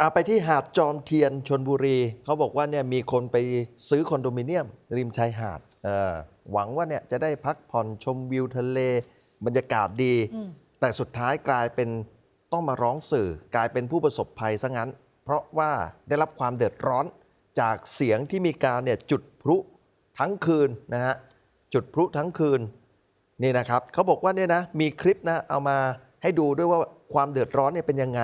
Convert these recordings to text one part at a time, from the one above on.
อะไปที่หาดจอมเทียนชนบุรี เขาบอกว่าเนี่ยมีคนไปซื้อคอนโดมิเนียม ริมชายหาดเออหวังว่าเนี่ยจะได้พักผ่อนชมวิวทะเล บรรยากาศดี แต่สุดท้ายกลายเป็นต้องมาร้องสื่อกลายเป็นผู้ประสบภัยซะงั้น เพราะว่าได้รับความเดือดร้อนจากเสียงที่มีการเนี่ยจุดพลุทั้งคืนนะฮะจุดพลุทั้งคืนนี่นะครับเขาบอกว่าเนี่ยนะมีคลิปนะเอามาให้ดูด้วยว่าความเดือดร้อนเนี่ยเป็นยังไง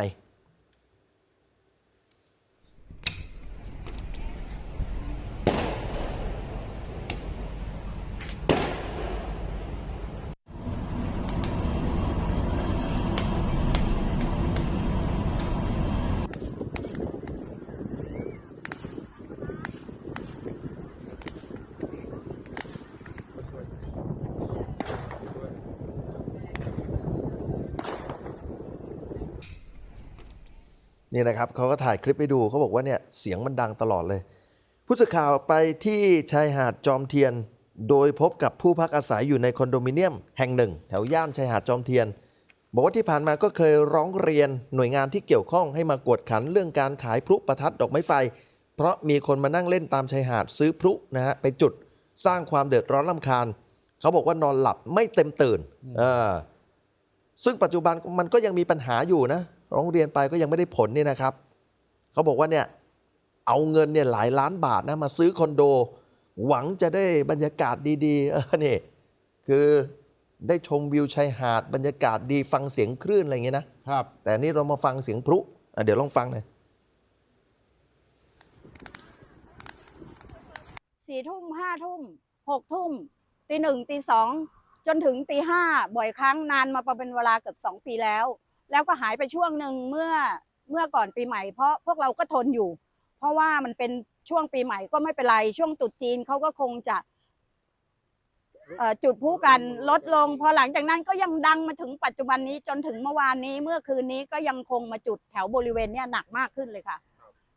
นี่นะครับเขาก็ถ่ายคลิปให้ดูเขาบอกว่าเนี่ยเสียงมันดังตลอดเลย ผู้สื่อข่าวไปที่ชายหาดจอมเทียน โดยพบกับผู้พักอาศัยอยู่ในคอนโดมิเนียม แห่งหนึ่ง แถวย่านชายหาดจอมเทียน บอกว่าที่ผ่านมาก็เคยร้องเรียนหน่วยงานที่เกี่ยวข้องให้มากวดขันเรื่องการขายพลุประทัดดอกไม้ไฟ เพราะมีคนมานั่งเล่นตามชายหาดซื้อพลุนะฮะไปจุดสร้างความเดือดร้อนลำคาญเขาบอกว่านอนหลับไม่เต็มตื่นออซึ่งปัจจุบันมันก็ยังมีปัญหาอยู่นะ ร้องเรียนไปก็ยังไม่ได้ผลนี่นะครับเขาบอกว่าเนี่ยเอาเงินเนี่ยหลายล้านบาทนะมาซื้อคอนโด หวังจะได้บรรยากาศดีๆเออนี่คือได้ชมวิวชายหาดบรรยากาศดีฟังเสียงคลื่นอะไรอย่างเงี้ยนะครับ แต่นี่เรามาฟังเสียงพลุอะเดี๋ยวลองฟังหน่อยสี่ทุ่มห้าทุ่มหกทุ่มตีหนึ่งตีสองจนถึงตีห้าบ่อยครั้งนานมาเป็นเวลาเกือบสองปีแล้ว แล้วก็หายไปช่วงหนึ่งเมื่อเมื่อก่อนปีใหม่ เพราะพวกเราก็ทนอยู่ เพราะว่ามันเป็นช่วงปีใหม่ก็ไม่เป็นไร ช่วงตรุษจีนเขาก็คงจะเอ่อจุดพลุกันลดลง พอหลังจากนั้นก็ยังดังมาถึงปัจจุบันนี้จนถึงเมื่อวานนี้เมื่อคืนนี้ก็ยังคงมาจุดแถวบริเวณเนี้ยหนักมากขึ้นเลยค่ะ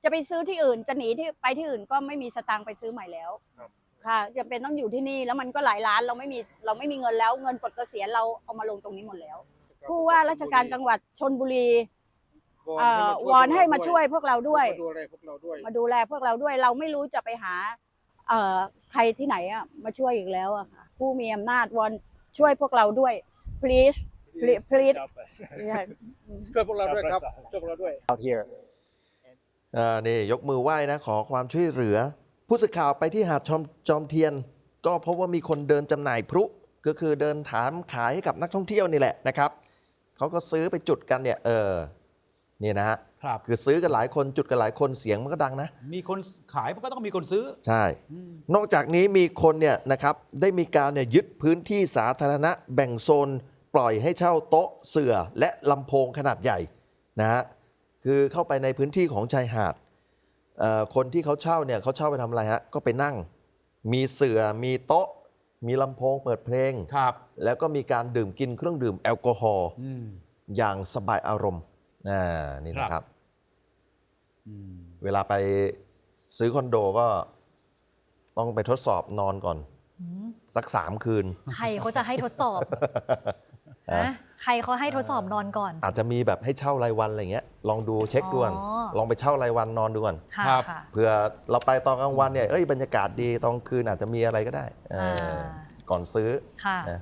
จะไปซื้อที่อื่นจะหนีที่ไปที่อื่นก็ไม่มีสตางค์ไปซื้อใหม่แล้วค่ะจำเป็นต้องอยู่ที่นี่แล้วมันก็หลายล้านเราไม่มีเราไม่มีเงินแล้ว เงินปลดเกษียณเราเอามาลงตรงนี้หมดแล้ว ผู้ว่าราชการจังหวัดชนบุรีเอ่อวอนให้มาช่วยพวกเราด้วย มาดูแลพวกเราด้วย มาดูแลพวกเราด้วย เราไม่รู้จะไปหา เอ่อใครที่ไหนอะมาช่วยอีกแล้วอะค่ะ ผู้มีอำนาจวอนช่วยพวกเราด้วย please please please ช่วยพวกเราด้วยครับ ช่วยพวกเราด้วย out here. อ่านี่ยกมือไหว้นะ ขอความช่วยเหลือ ผู้สื่อข่าวไปที่หาดจอมจอมเทียน ก็พบว่ามีคนเดินจำหน่ายพลุก็คือเดินถามขายให้กับนักท่องเที่ยวนี่แหละนะครับ เขาก็ซื้อไปจุดกันเนี่ยเออนี่นะฮะครับคือซื้อกันหลายคนจุดกันหลายคนเสียงมันก็ดังนะ มีคนขายมันก็ต้องมีคนซื้อ ใช่ นอกจากนี้มีคนเนี่ยนะครับได้มีการเนี่ยยึดพื้นที่สาธารณะแบ่งโซน ปล่อยให้เช่าโต๊ะเสื่อและลำโพงขนาดใหญ่นะฮะคือเข้าไปในพื้นที่ของชายหาดเอ่อคนที่เขาเช่าเนี่ยเขาเช่าไปทำอะไรฮะก็ไปนั่ง มีเสื่อมีโต๊ะ มีลำโพงเปิดเพลง ครับ แล้วก็มีการดื่มกินเครื่องดื่มแอลกอฮอล์อืม อย่างสบายอารมณ์อ่านี่นะคครัรับบอืม เวลาไปซื้อคอนโดก็ต้องไปทดสอบนอนก่อน สักสามคืน ใครเขาจะให้ทดสอบ นะใครเขาให้ทดสอบนอนก่อน อาจจะมีแบบให้เช่ารายวันอะไรเงี้ยลองดูเช็คดูก่อนอ๋อ ลองไปเช่ารายวันนอนดูก่อนค่ะครับ ค่ะ เผื่อเราไปตอนกลางวันเนี่ยเอ้ยบรรยากาศดีตอนคืนอาจจะมีอะไรก็ได้เอออา ก่อนซื้อค่ะ นะ